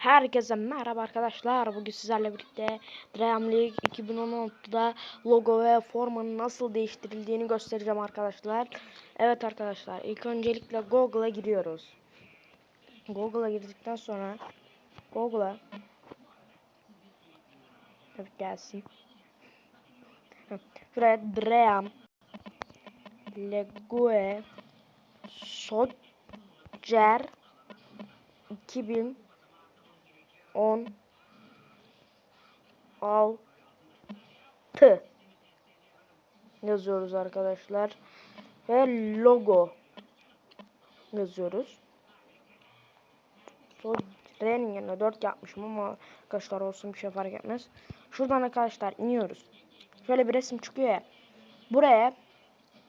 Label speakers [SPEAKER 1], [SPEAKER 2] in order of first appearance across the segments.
[SPEAKER 1] Herkese merhaba arkadaşlar. Bugün sizlerle birlikte Dream League 2016'da logo ve formanın nasıl değiştirildiğini göstereceğim arkadaşlar. Evet arkadaşlar ilk öncelikle Google'a giriyoruz. Google'a girdikten sonra Google'a Evet gelsin. Şuraya Dream Legue Soccer 2000 10 6 yazıyoruz arkadaşlar ve logo yazıyoruz. So, R'nin yerine 4 yapmışım ama arkadaşlar olsun bir şey fark etmez. Şuradan arkadaşlar iniyoruz. Şöyle bir resim çıkıyor ya. Buraya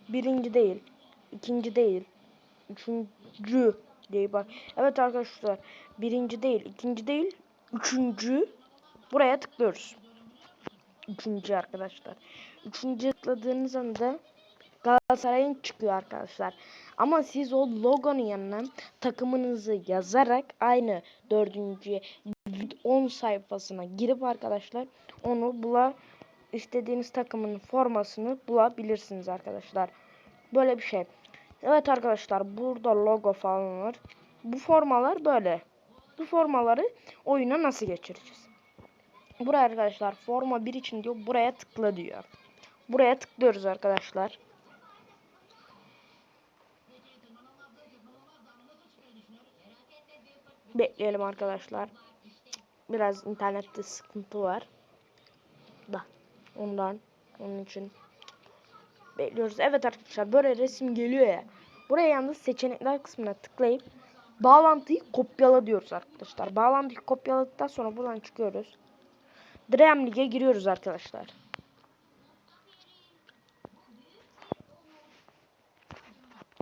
[SPEAKER 1] birinci değil, ikinci değil, üçüncü diye bak. Evet arkadaşlar birinci değil, ikinci değil, Üçüncü buraya tıklıyoruz. Üçüncü arkadaşlar. Üçüncü tıkladığınız anda Galatasaray'ın çıkıyor arkadaşlar. Ama siz o logonun yanına takımınızı yazarak aynı dördüncü 10 sayfasına girip arkadaşlar onu bula istediğiniz takımın formasını bulabilirsiniz arkadaşlar. Böyle bir şey. Evet arkadaşlar burada logo falan var. Bu formalar böyle. Bu formaları oyuna nasıl geçireceğiz? Buraya arkadaşlar forma 1 için diyor buraya tıkla diyor. Buraya tıklıyoruz arkadaşlar. Bekleyelim arkadaşlar. Biraz internette sıkıntı var. Da ondan onun için bekliyoruz. Evet arkadaşlar böyle resim geliyor ya. Buraya yalnız seçenekler kısmına tıklayıp Bağlantıyı kopyala diyoruz arkadaşlar. Bağlantıyı kopyaladıktan sonra buradan çıkıyoruz. Dream League'e giriyoruz arkadaşlar.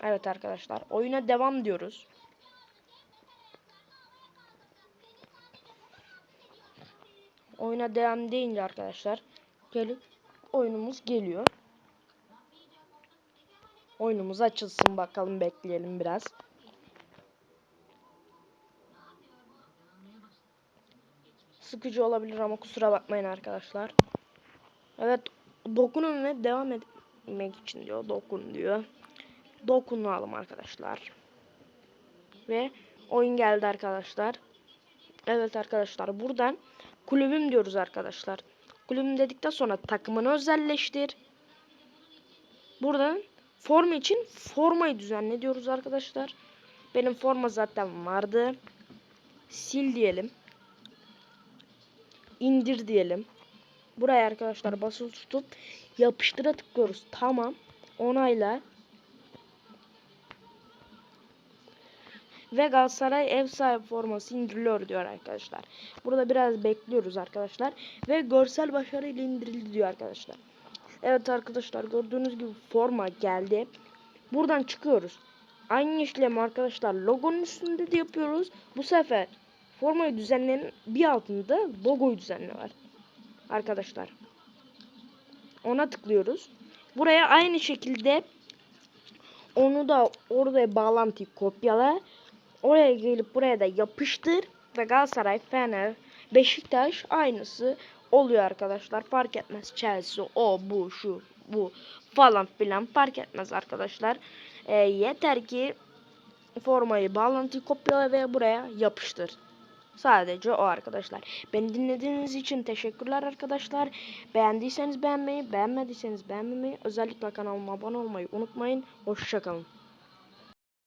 [SPEAKER 1] Evet arkadaşlar. Oyuna devam diyoruz. Oyuna devam deyince arkadaşlar gelip oyunumuz geliyor. Oyunumuz açılsın bakalım bekleyelim biraz. Sıkıcı olabilir ama kusura bakmayın arkadaşlar. Evet dokunun ve devam etmek için diyor. Dokun diyor. Dokunalım arkadaşlar. Ve oyun geldi arkadaşlar. Evet arkadaşlar buradan kulübüm diyoruz arkadaşlar. Kulübüm dedikten sonra takımını özelleştir. Buradan forma için formayı düzenle diyoruz arkadaşlar. Benim forma zaten vardı. Sil diyelim indir diyelim. Buraya arkadaşlar basılı tutup yapıştıra tıklıyoruz. Tamam. Onayla. Ve Galatasaray ev sahibi forması indiriliyor diyor arkadaşlar. Burada biraz bekliyoruz arkadaşlar. Ve görsel başarıyla indirildi diyor arkadaşlar. Evet arkadaşlar gördüğünüz gibi forma geldi. Buradan çıkıyoruz. Aynı işlemi arkadaşlar logonun üstünde de yapıyoruz. Bu sefer formayı düzenleyen bir altında logoyu düzenle var. Arkadaşlar. Ona tıklıyoruz. Buraya aynı şekilde onu da oraya bağlantıyı kopyala. Oraya gelip buraya da yapıştır ve Galatasaray, Fener, Beşiktaş aynısı oluyor arkadaşlar. Fark etmez. Chelsea, o, bu, şu, bu falan filan fark etmez arkadaşlar. E, yeter ki formayı bağlantıyı kopyala ve buraya yapıştır. Sadece o arkadaşlar. Beni dinlediğiniz için teşekkürler arkadaşlar. Beğendiyseniz beğenmeyi, beğenmediyseniz beğenmemeyi, özellikle kanalıma abone olmayı unutmayın. Hoşçakalın.